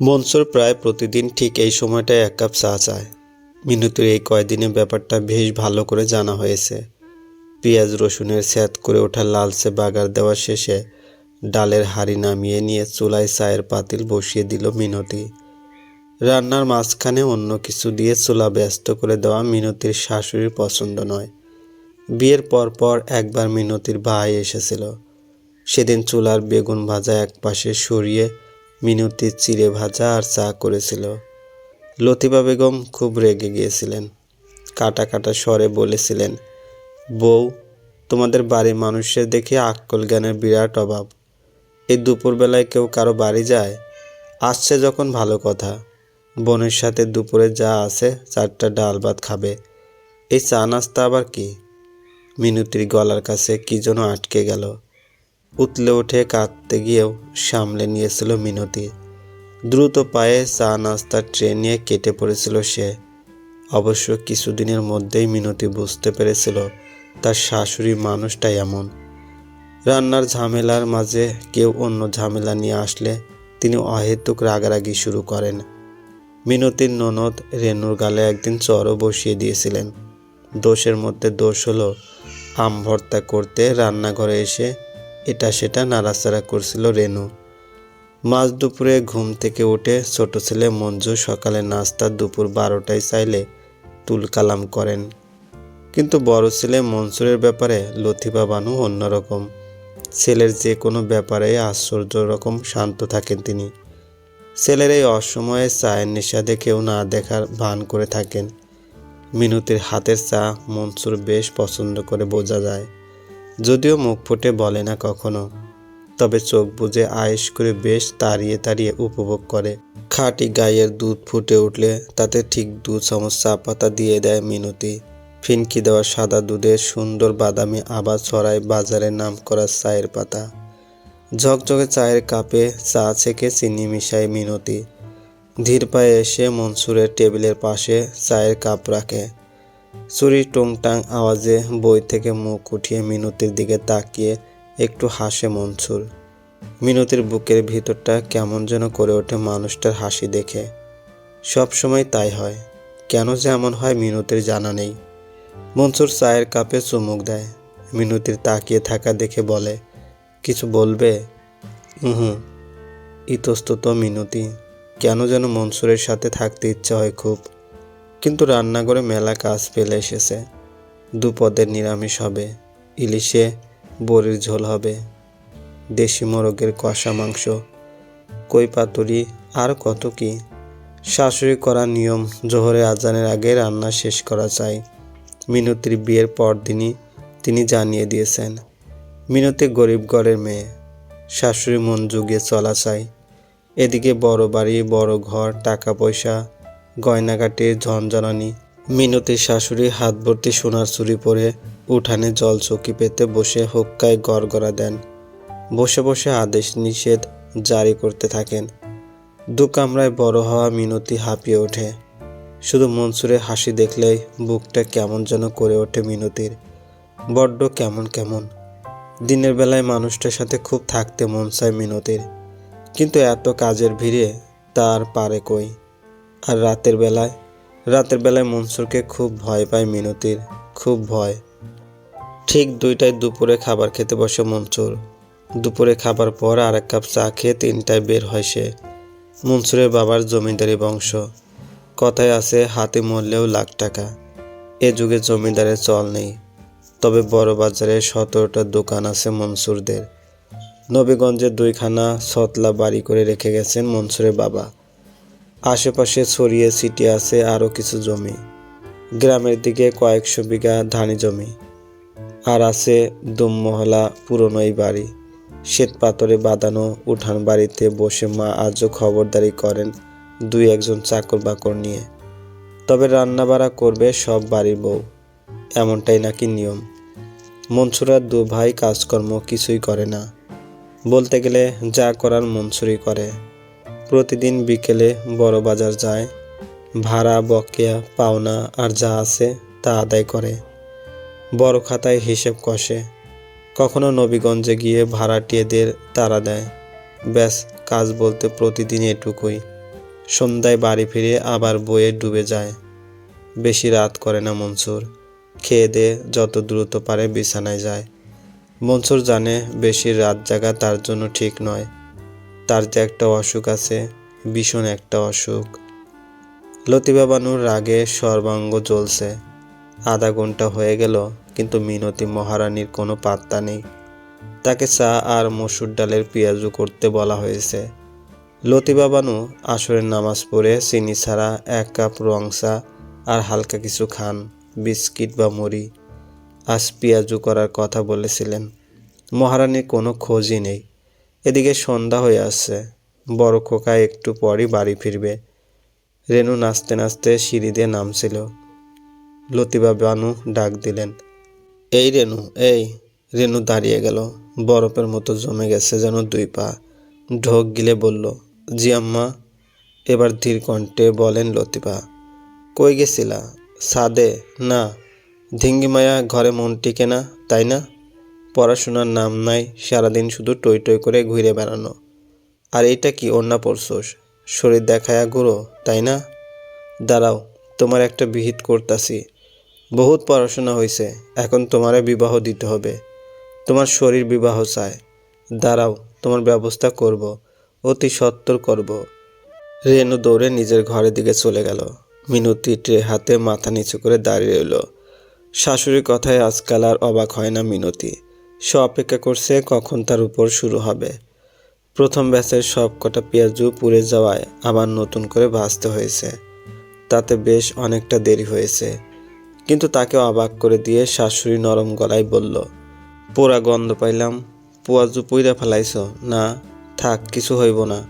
মনসুর প্রায় প্রতিদিন ঠিক এই সময়টায় এক কাপ চা চায়। মিনতির এই কয়দিনে ব্যাপারটা বেশ ভালো করে জানা হয়েছে। পেঁয়াজ, রসুনের স্যাত করে ওঠা লালচে বাগার দেওয়া শেষে ডালের হাড়ি নামিয়ে নিয়ে চুলায় চায়ের পাতিল বসিয়ে দিল মিনতি। রান্নার মাঝখানে অন্য কিছু দিয়ে চুলা ব্যস্ত করে দেওয়া মিনতির শাশুড়ির পছন্দ নয়। বিয়ের পর পর একবার মিনতির ভাই এসেছিল। সেদিন চুলার বেগুন ভাজা এক পাশে সরিয়ে মিনতি চিড়ে ভাজা আর চা করেছিল। লতিফা বেগম খুব রেগে গিয়েছিলেন। কাটা কাটা স্বরে বলেছিলেন, বউ, তোমাদের বাড়ির মানুষের দেখে আক্কল জ্ঞানের বিরাট অভাব। এই দুপুরবেলায় কেউ কারও বাড়ি যায়? আসছে যখন ভালো কথা। বোনের সাথে দুপুরে যা আছে চারটা ডাল ভাত খাবে। এই চা নাস্তা আবার কি? মিনতির গলার কাছে কি যেন আটকে গেল। উতলে উঠে কাঁদতে গিয়েও সামলে নিয়েছিল মিনতি। দ্রুত পায়ে চা নাস্তার ট্রে নিয়ে কেটে পড়েছিল সে। অবশ্য কিছুদিনের মধ্যেই মিনতি বুঝতে পেরেছিল তার শাশুড়ি মানুষটা এমন। রান্নার ঝামেলার মাঝে কেউ অন্য ঝামেলা নিয়ে আসলে তিনি অহেতুক রাগারাগি শুরু করেন। মিনতির ননদ রেনুর গালে একদিন চরও বসিয়ে দিয়েছিলেন। দোষের মধ্যে দোষ হলো আম ভর্তা করতে রান্নাঘরে এসে এটা সেটা নাড়াচাড়া করছিল রেনু। মাঝ দুপুরে ঘুম থেকে উঠে ছোট ছেলে মঞ্জু সকালে নাস্তা দুপুর বারোটায় চাইলে তুলকালাম করেন। কিন্তু বড় ছেলে মনসুরের ব্যাপারে লতিফা বানু অন্যরকম। ছেলের যে কোনো ব্যাপারে আশ্চর্য রকম শান্ত থাকেন তিনি। ছেলের এই অসময়ে চায়ের নেশা দেখেও না দেখার ভান করে থাকেন। মিনতির হাতের চা মনসুর বেশ পছন্দ করে বোঝা যায়। যদিও মুখ ফুটে বলে না কখনো, তবে চোখ বুজে আয়েস করে বেশ তাড়িয়ে তাড়িয়ে উপভোগ করে। খাঁটি গাইয়ের দুধ ফুটে উঠলে তাতে ঠিক দু চামচ চা পাতা দিয়ে দেয় মিনতি। ফিনকি দেওয়া সাদা দুধের সুন্দর বাদামি আবার ছড়ায় বাজারে নাম করা চায়ের পাতা। ঝকঝকে চায়ের কাপে চা ছেঁকে চিনি মিশায় মিনতি। ধীর পায়ে এসে মনসুরের টেবিলের পাশে চায়ের কাপ রাখে। চুরি টুংটাং আওয়াজে বই থেকে মুখ উঠিয়ে মিনতির দিকে তাকিয়ে একটু হাসে মনসুর। মিনতির বুকের ভিতরটা কেমন যেন করে ওঠে মানুষটার হাসি দেখে। সব সময় তাই হয়। কেন যে এমন হয় মিনতির জানা নেই। মনসুর চায়ের কাপে চুমুক দেয়। মিনতির তাকিয়ে থাকা দেখে বলে, কিছু বলবে? হুম ইতস্তত মিনতি। কেন যেন মনসুরের সাথে থাকতে ইচ্ছা হয় খুব। কিন্তু রান্নাঘরে মেলা কাজ ফেলে এসেছে। দুপদের নিরামিষ হবে, ইলিশে বড়ির ঝোল হবে, দেশি মোরগের কষা মাংস, কই পাতুরি, আর কত কি। শাশুড়ি করা নিয়ম জোহরে আজানের আগে রান্না শেষ করা চাই। মিনতির বিয়ের পরদিনই তিনি জানিয়ে দিয়েছেন, মিনতি গরিব ঘরের মেয়ে, শাশুড়ি মন যুগে চলা চাই। এদিকে বড় বাড়ি, বড় ঘর, টাকা পয়সা গয়নাঘাটির ঝনঝনানি। মিনতির শাশুড়ি হাত ভর্তি সোনার চুরি পরে উঠানে জল চৌকি পেতে বসে হুক্কায় গড়গড়া দেন। বসে বসে আদেশ নিষেধ জারি করতে থাকেন। দু কামরায় বড় হওয়া মিনতি হাঁপিয়ে ওঠে। শুধু মনসুরের হাসি দেখলেই বুকটা কেমন যেন করে ওঠে মিনতির। বড্ড কেমন কেমন। দিনের বেলায় মানুষটার সাথে খুব থাকতে মন চায় মিনতির। কিন্তু এত কাজের ভিড়ে তার পারে কই? আর রাতের বেলায় রাতের বেলায় মনসুরকে খুব ভয় পায় মিনতির, খুব ভয়। ঠিক দুইটায় দুপুরে খাবার খেতে বসে মনসুর। দুপুরে খাবার পর আর এক কাপ চা খেয়ে তিনটায় বের হয় সে, মনসুরের বাবার জমিদারি বংশ। কথায় আছে, হাতে মরলেও লাখ টাকা। এ যুগে জমিদারের চল নেই। তবে বড় বাজারে সতেরোটা দোকান আছে মনসুরদের। নবীগঞ্জের দুইখানা ছতলা বাড়ি করে রেখে গেছেন মনসুরের বাবা। আশেপাশে ছড়িয়ে ছিটিয়ে আছে আরও কিছু জমি। গ্রামের দিকে কয়েকশো বিঘা ধানি জমি। আর আছে দুমমহলা পুরনো এই বাড়ি। শ্বেত পাথরে বাঁধানো উঠান বাড়িতে বসে মা আজও খবরদারি করেন দুই একজন চাকর বাকর নিয়ে। তবে রান্না বাড়া করবে সব বাড়ির বউ। এমনটাই নাকি নিয়ম। মনসুরার দু ভাই কাজকর্ম কিছুই করে না। বলতে গেলে যা করার মনসুরই করে। প্রতিদিন বিকেলে বড় বাজার যায়, ভাড়া, বকেয়া, পাওনা আর যা আছে তা আদায় করে। বড় খাতায় হিসেব কষে। কখনো নবীগঞ্জে গিয়ে ভাড়াটিয়েদের তাড়া দেয়। ব্যাস, কাজ বলতে প্রতিদিন এটুকুই। সন্ধ্যায় বাড়ি ফিরে আবার বইয়ে ডুবে যায়। বেশি রাত করে না মনসুর। খেয়ে দিয়ে যত দ্রুত পারে বিছানায় যায়। মনসুর জানে বেশি রাত জাগা তার জন্য ঠিক নয়। তার যে একটা অসুখ আছে, ভীষণ একটা অসুখ। লতিবা বানুর রাগে সর্বাঙ্গ জ্বলছে। আধা ঘণ্টা হয়ে গেল, কিন্তু মিনতি মহারানীর কোনো পাত্তা নেই। তাকে চা আর মসুর ডালের পেঁয়াজু করতে বলা হয়েছে। লতিবা বানু আসরের নামাজ পড়ে চিনি ছাড়া এক কাপ রং চা আর হালকা কিছু খান, বিস্কিট বা মুড়ি। আজ পেঁয়াজু করার কথা বলেছিলেন। মহারানীর কোনো খোঁজই নেই। এদিকে সন্ধ্যা হয়ে আসছে। বড় খোকা একটু পরই বাড়ি ফিরবে। রেনু নাচতে নাচতে সিঁড়ি দিয়ে নামছিল। লতিবা বানু ডাক দিলেন, এই রেনু এই। রেনু দাঁড়িয়ে গেল। বরফের মতো জমে গেছে যেন দুই পা। ঢোক গিলে বলল, জি আম্মা। এবার ধীর কণ্ঠে বলেন লতিবা, কই গেছিলা? সাদে? না। ধিঙ্গি মায়া ঘরে মন টিকে না, তাই না? পড়াশোনার নাম নাই, সারাদিন শুধু টই টই করে ঘুরে বেড়ানো। আর এটা কি অন্যা পড়ছোস? শরীর দেখায়া গুঁড়ো তাই না? দাঁড়াও, তোমার একটা বিহিত করতাছি। বহুত পড়াশোনা হয়েছে এখন তোমারে বিবাহ দিতে হবে। তোমার শরীর বিবাহ চায় দাঁড়াও, তোমার ব্যবস্থা করব, অতি সত্তর করব। রেনু দৌড়ে নিজের ঘরের দিকে চলে গেল। মিনতি ট্রে হাতে মাথা নিচু করে দাঁড়িয়ে রইল। শাশুড়ির কথায় আজকাল আর অবাক হয় না মিনতি। সে অপেক্ষা করছে কখন তার উপর শুরু হবে। প্রথম ব্যাচের সব কটা পেঁয়াজু পুড়ে যাওয়ায় আবার নতুন করে ভাজতে হয়েছে। তাতে বেশ অনেকটা দেরি হয়েছে। কিন্তু তাকে অবাক করে দিয়ে শাশুড়ি নরম গলায় বলল, পোড়া গন্ধ পাইলাম। পেঁয়াজু পুইরা ফেলাইছ? না, থাক, কিছু হইব না।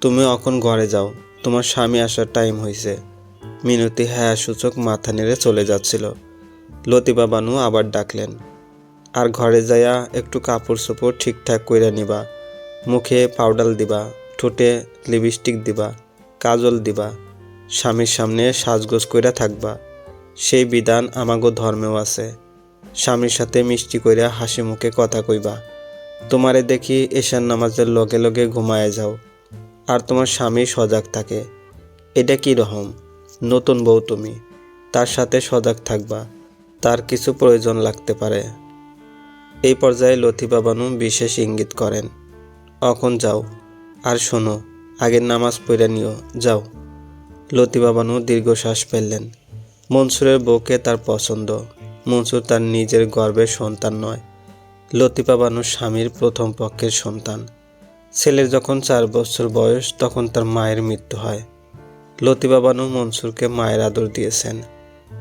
তুমি এখন ঘরে যাও। তোমার স্বামী আসার টাইম হয়েছে মিনতি হ্যাঁ সূচক মাথা নেড়ে চলে যাচ্ছিল। লতিবা বানু আবার ডাকলেন আর ঘরে যাইয়া একটু কাপড় চোপড় ঠিকঠাক কইরা নিবা। মুখে পাউডার দিবা, ঠোঁটে লিপস্টিক দিবা, কাজল দিবা, স্বামীর সামনে সাজগোজ কইরা থাকবা। সেই বিধান আমাগো ধর্মেও আছে। স্বামীর সাথে মিষ্টি কইরা হাসি মুখে কথা কইবা। তোমারে দেখি এশার নামাজের লগে লগে ঘুমায় যাও, আর তোমার স্বামী সজাগ থাকে। এটা কি রকম নতুন বউ তুমি, তার সাথে সজাগ থাকবা, তার কিছু প্রয়োজন লাগতে পারে। এই পর্যায়ে লতিফা বানু বিশেষ ইঙ্গিত করেন। অখন যাও, আর শোনো, আগের নামাজ পড়ে নিও, যাও। লতিফা বানু দীর্ঘশ্বাস ফেললেন। মনসুরের বউকে তার পছন্দ, মনসুর তার নিজের গর্বের সন্তান নয়। লতিফা বানুর স্বামীর প্রথম পক্ষের সন্তান। ছেলের যখন চার বছর বয়স, তখন তার মায়ের মৃত্যু হয়। লতিফা বানু মনসুরকে মায়ের আদর দিয়েছেন।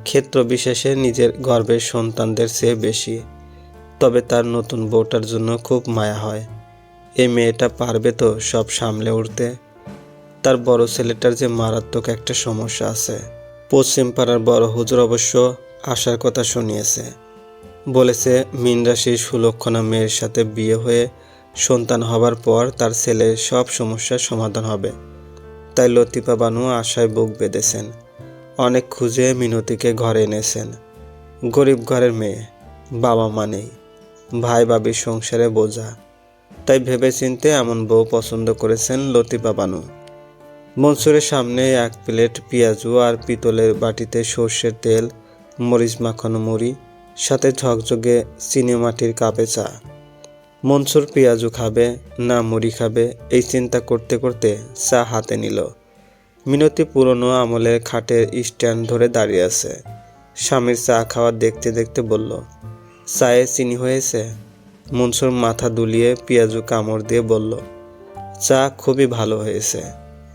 ক্ষেত্র বিশেষে নিজের গর্বের সন্তানদের চেয়ে বেশি। তবে তার নতুন বউটার জন্য খুব মায়া হয়। এই মেয়েটা পারবে তো সব সামলে উঠতে তার বড় ছেলেটার যে মারাত্মক একটা সমস্যা আছে। পশ্চিম পাড়ার বড় হুজুর অবশ্য আসার কথা শুনিয়েছে। বলেছে মিন রাশির সুলক্ষণা মেয়ের সাথে বিয়ে হয়ে সন্তান হবার পর তার ছেলের সব সমস্যার সমাধান হবে। তাই লতিফা বানু আশায় বুক বেঁধেছেন। অনেক খুঁজে মিনতিকে ঘরে এনেছেন। গরিব ঘরের মেয়ে, বাবা মা নেই। ভাই বাবির সংসারে বোঝা। তাই ভেবেচিন্তে এমন বউ পছন্দ করেছেন লতিফা বানু। মনসুরের সামনে এক প্লেট পেঁয়াজু আর পিতলের বাটিতে সর্ষের তেল, মরিচ মাখানো মুড়ি, সাথে ঝকঝকে চিনি মাটির কাপে চা। মনসুর পেঁয়াজু খাবে, না মুড়ি খাবে, এই চিন্তা করতে করতে চা হাতে নিল। মিনতি পুরনো আমলের খাটের স্ট্যান্ড ধরে দাঁড়িয়ে আছে। স্বামীর চা খাওয়া দেখতে দেখতে বলল চায়ে চিনি হয়েছে মনসুর মাথা দুলিয়ে পেঁয়াজু কামড় দিয়ে বলল, চা খুবই ভালো হয়েছে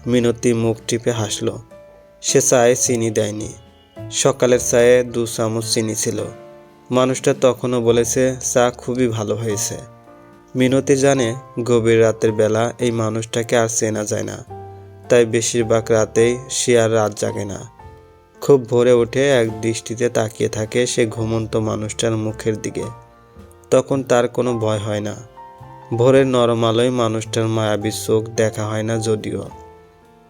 মিনতি মুখ টিপে হাসল। সে চায়ে চিনি দেয়নি। সকালের চায়ে দু চামচ চিনি ছিল। মানুষটা তখনও বলেছে, চা খুবই ভালো হয়েছে মিনতি জানে, গভীর রাতের বেলা এই মানুষটাকে আর চেনা যায় না। তাই বেশিরভাগ রাতেই সে আর রাত জাগে না। খুব ভোরে উঠে এক দৃষ্টিতে তাকিয়ে থাকে সে ঘুমন্ত মানুষটার মুখের দিকে। তখন তার কোনো ভয় হয় না। ভোরের নরম আলোয় মানুষটার মায়াবী চোখ দেখা হয় না যদিও।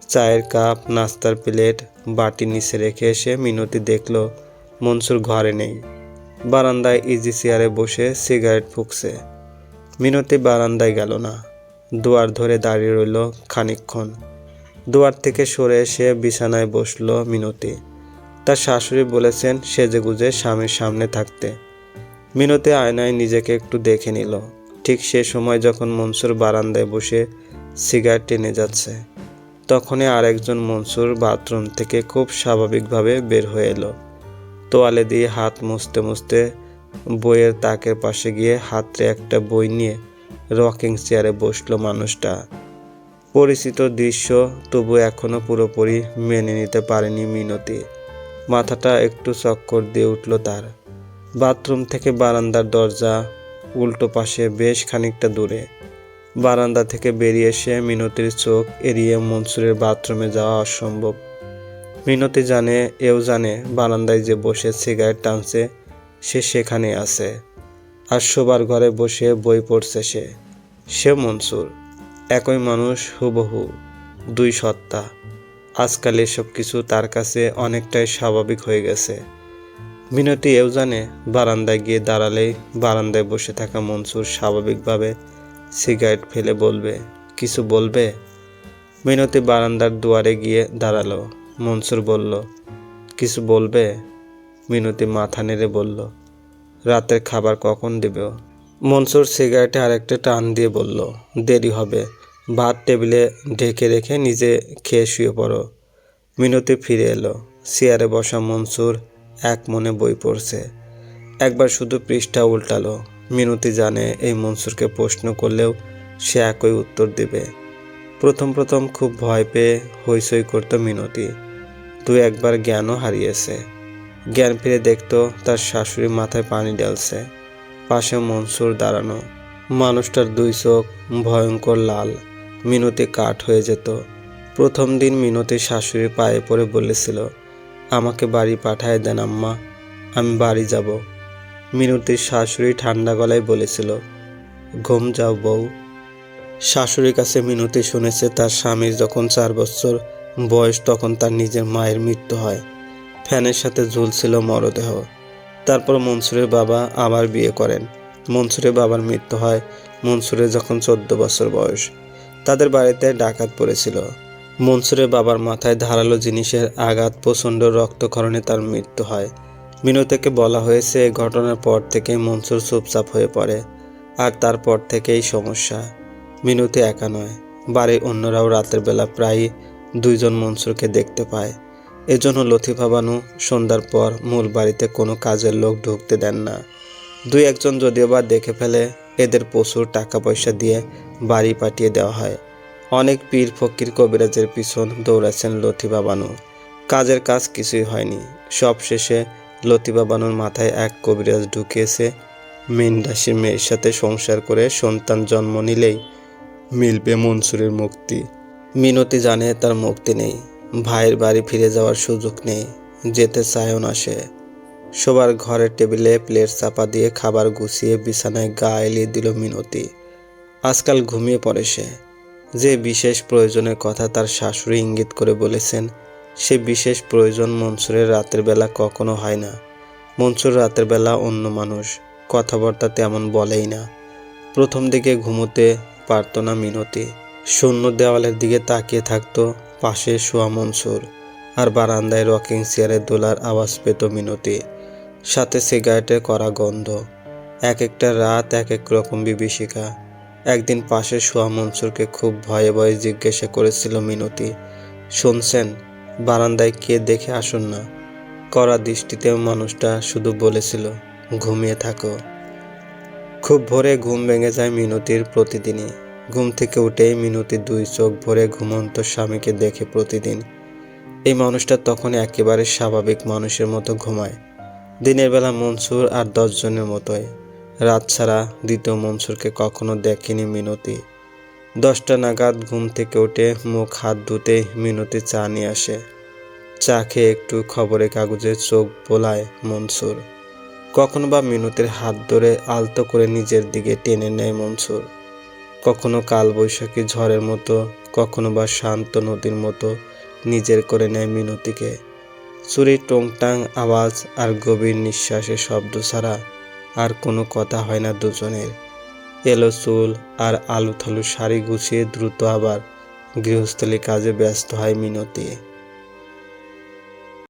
চায়ের কাপ, নাস্তার প্লেট, বাটি নিচে রেখে এসে মিনতি দেখল, মনসুর ঘরে নেই। বারান্দায় ইজি চেয়ারে বসে সিগারেট ফুঁকছে। মিনতি বারান্দায় গেল না। দুয়ার ধরে দাঁড়িয়ে রইল খানিকক্ষণ। দুয়ার থেকে সরে এসে বিছানায় বসল মিনতি। তার শাশুড়ি বলেছেন সেজে গুজে স্বামীর সামনে থাকতে। মিনতি আয়নায় নিজেকে একটু দেখে নিল। ঠিক সে সময় যখন মনসুর বারান্দায় বসে সিগারেট টেনে যাচ্ছে, তখনই আরেকজন মনসুর বাথরুম থেকে খুব স্বাভাবিকভাবে বের হয়ে এলো। তোয়ালে দিয়ে হাত মুছতে মুছতে বইয়ের তাকের পাশে গিয়ে হাতে একটা বই নিয়ে রকিং চেয়ারে বসল মানুষটা। পরিচিত দৃশ্য তবু এখনও পুরোপুরি মেনে নিতে পারেনি মিনতি। মাথাটা একটু চক্কর দিয়ে উঠল তার। বাথরুম থেকে বারান্দার দরজা উল্টো পাশে বেশ খানিকটা দূরে। বারান্দা থেকে বেরিয়ে এসে মিনতির চোখ এড়িয়ে মনসুরের বাথরুমে যাওয়া অসম্ভব। মিনতি জানে, এও জানে বারান্দায় যে বসে সিগারেট টানছে, সে সেখানে আছে। আর শোবার ঘরে বসে বই পড়ছে সে। সে মনসুর, একই মানুষ হুবহু, দুই সত্তা। আজকাল এসব কিছু তার কাছে অনেকটাই স্বাভাবিক হয়ে গেছে। মিনতি এও জানে বারান্দায় গিয়ে দাঁড়ালেই বারান্দায় বসে থাকা মনসুর স্বাভাবিকভাবে সিগারেট ফেলে বলবে, কিছু বলবে? মিনতি বারান্দার দুয়ারে গিয়ে দাঁড়াল। মনসুর বলল, কিছু বলবে? মিনতি মাথা নেড়ে বলল, রাতের খাবার কখন দেবে? মনসুর সিগারেটে আরেকটা টান দিয়ে বলল, দেরি হবে। ভাত টেবিলে ঢেকে রেখে নিজে খেয়ে শুয়ে পড়ো। মিনতি ফিরে এলো। চেয়ারে বসা মনসুর এক মনে বই পড়ছে। একবার শুধু পৃষ্ঠা উল্টালো। মিনতি জানে এই মনসুরকে প্রশ্ন করলেও সে একই উত্তর দেবে। প্রথম প্রথম খুব ভয় পেয়ে হইচই করতো মিনতি। দু একবার জ্ঞানও হারিয়েছে। জ্ঞান ফিরে দেখতো তার শাশুড়ি মাথায় পানি ঢালছে। পাশে মনসুর দাঁড়ানো। মানুষটার দুই চোখ ভয়ঙ্কর লাল। মিনতি কাঠ হয়ে যেত। প্রথম দিন মিনতি শাশুড়ির পায়ে পড়ে বলেছিল, আমাকে বাড়ি পাঠায় দেন আম্মা, আমি বাড়ি যাব। মিনতির শাশুড়ি ঠান্ডা গলায় বলেছিল, ঘুম যাও বউ। শাশুড়ির কাছে মিনতি শুনেছে, তার স্বামীর যখন চার বছর বয়স, তখন তার নিজের মায়ের মৃত্যু হয়। ফ্যানের সাথে ঝুলছিল মরদেহ। তারপর মনসুরের বাবা আবার বিয়ে করেন। মনসুরের বাবার মৃত্যু হয় মনসুরের যখন চোদ্দ বছর বয়স। তাদের বাড়িতে ডাকাত পড়েছিল। মনসুরের বাবার মাথায় ধারালো জিনিসের আঘাত প্রচণ্ড রক্তক্ষরণে তার মৃত্যু হয়। মিনতিকে বলা হয়েছে এই ঘটনার পর থেকে মনসুর চুপচাপ হয়ে পড়ে, আর তারপর থেকেই সমস্যা। মিনতি একা নয়, বাড়ির অন্যরাও রাতের বেলা প্রায়ই দুইজন মনসুরকে দেখতে পায়। এজন্য লথিফা বানু সন্ধ্যার পর মূল বাড়িতে কোনো কাজের লোক ঢুকতে দেন না। দুই একজন যদিও বা দেখে ফেলে এদের প্রচুর টাকা পয়সা দিয়ে বাড়ি পাঠিয়ে দেওয়া হয়। অনেক পীর ফকির কবিরাজের পিছন দৌড়াচ্ছেন লথিফা বানু। কাজের কাজ কিছুই হয়নি। সব শেষে লতিফা বানুর মাথায় এক কবিরাজ ঢুকিয়েছে। মিন্ডাসির মেয়ের সাথে সংসার করে সন্তান জন্ম নিলেই মিলবে মনসুরের মুক্তি। মিনতি জানে তার মুক্তি নেই। ভাইয়ের বাড়ি ফিরে যাওয়ার সুযোগ নেই। যেতে চায়ও না সে। সবার ঘরের টেবিলে প্লেট চাপা দিয়ে খাবার গুছিয়ে বিছানায় গা এলিয়ে দিল মিনতি। আজকাল ঘুমিয়ে পড়ে সে। যে বিশেষ প্রয়োজনের কথা তার শাশুড়ি ইঙ্গিত করে বলেছেন, সে বিশেষ প্রয়োজন মনসুরের রাতের বেলা কখনো হয় না। মনসুর রাতের বেলা অন্য মানুষ, কথাবার্তা তেমন বলেই না। প্রথম দিকে ঘুমোতে পারত না মিনতি। শূন্য দেওয়ালের দিকে তাকিয়ে থাকতো পাশে শোয়া মনসুর। আর বারান্দায় রকিং চেয়ারে দোলার আওয়াজ পেত মিনতি। সাথে সিগারেটের করা গন্ধ। এক একটা রাত, এক এক রকম বিভীষিকা। একদিন পাশে শোয়া মনসুরকে খুব ভয়ে ভয়ে জিজ্ঞাসা করেছিল মিনতি, শুনছেন, বারান্দায় কে দেখে আসুন না? কড়া দৃষ্টিতে মানুষটা শুধু বলেছিল, ঘুমিয়ে থাকো। খুব ভোরে ঘুম ভেঙে যায় মিনতির প্রতিদিনই। ঘুম থেকে উঠেই মিনতি দুই চোখ ভরে ঘুমন্ত স্বামীকে দেখে প্রতিদিন। এই মানুষটা তখন একেবারে স্বাভাবিক মানুষের মতো ঘুমায়। দিনের বেলা মনসুর আর দশজনের মতোই। রাত ছাড়া দ্বিতীয় মনসুরকে কখনো দেখেনি মিনতি। দশটা নাগাদ ঘুম থেকে উঠে মুখ হাত ধুতে মিনতি চা নিয়ে আসে। চা খেয়ে একটু খবরের কাগজে চোখ বোলায় মনসুর। কখনো বা মিনতির হাত ধরে আলতো করে নিজের দিকে টেনে নেয় মনসুর। কখনো কালবৈশাখী ঝড়ের মতো, কখনো বা শান্ত নদীর মতো নিজের করে নেয় মিনতিকে। চুরির টংটাং, আওয়াজ আর গভীর নিঃশ্বাসের শব্দ ছাড়া আর কোনো কথা হয় না দুজনের। এলো চুল আর আলু থালু শাড়ি গুছিয়ে দ্রুত আবার গৃহস্থলী কাজে ব্যস্ত হয় মিনতি।